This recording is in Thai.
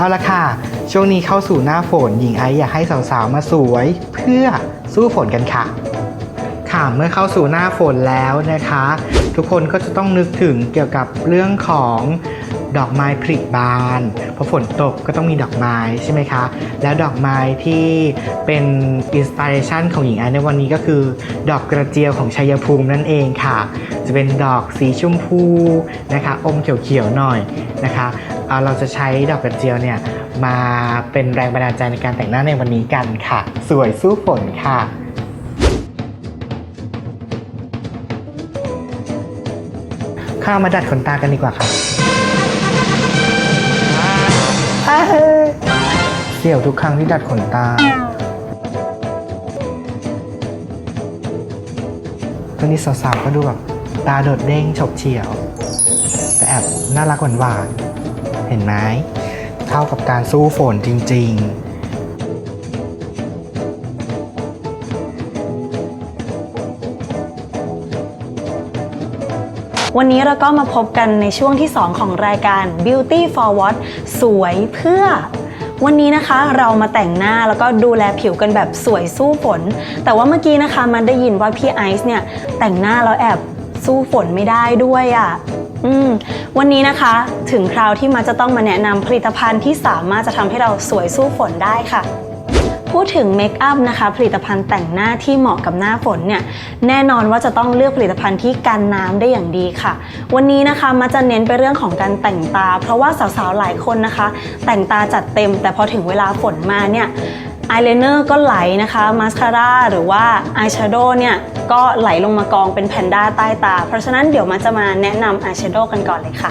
เอาละค่ะ ช่วงนี้เข้าสู่หน้าฝนหญิงไออยากให้สาวๆมาสวยเพื่อสู้ฝนกันค่ะ ค่ะเมื่อเข้าสู่หน้าฝนแล้วนะคะ ทุกคนก็จะต้องนึกถึงเกี่ยวกับเรื่องของ ดอกไม้ผลิบาน เพราะฝนตกก็ต้องมีดอกไม้ใช่ไหมคะ แล้วดอกไม้ที่เป็นอินสปิเรชันของหญิงไอซ์ในวันนี้ก็คือ ดอกกระเจียวของชัยภูมินั่นเองค่ะ จะเป็นดอกสีชมพูนะคะอมเขียวๆหน่อยนะคะเเราจะใช้ดอกกระเจียวเนี่ยมาเป็นแรงบันดาลใจในการแต่งหน้าในวันนี้กันค่ะ สวยสู้ฝนค่ะข้ามาดัดขนตากันดีกว่าค่ะ เสี่ยวทุกครั้งที่ดัดขนตา ตอนนี้สาวๆก็ดูแบบตาโดดเด้งฉบเฉียว แต่แอบน่ารักหวานๆเห็นไหมเข้ากับการสู้ฝนจริง ๆ วันนี้เราก็มาพบกันในช่วงที่ 2 ของรายการ Beauty for What สวยเพื่อ วันนี้นะคะเรามาแต่งหน้าแล้วก็ดูแลผิวกันแบบสวยสู้ฝน แต่ว่าเมื่อกี้นะคะมันได้ยินว่าพี่ไอซ์เนี่ยแต่งหน้าแล้วแอบสู้ฝนไม่ได้ด้วยอะ่ะอืมวันนี้นะคะถึงคราวที่มาจะต้องมาแนะนำผลิตภัณฑ์ที่สามารถจะทำให้เราสวยสู้ฝนได้ค่ะ พูดถึงเมคอัพนะคะ ผลิตภัณฑ์แต่งหน้าที่เหมาะกับหน้าฝนเนี่ยแน่นอนว่าจะต้องเลือกผลิตภัณฑ์ที่กันน้ำได้อย่างดีค่ะ วันนี้นะคะมาจะเน้นไปเรื่องของการแต่งตา เพราะว่าสาวๆหลายคนนะคะ แต่งตาจัดเต็ม แต่พอถึงเวลาฝนมาเนี่ยอายไลเนอร์ก็ไหลนะคะมาสคาร่าหรือว่าอายแชโดว์เนี่ยก็ไหลลงมากองเป็นแพนด้าใต้ตา เพราะฉะนั้นเดี๋ยวมาจะมาแนะนำอายแชโดว์กันก่อนเลยค่ะ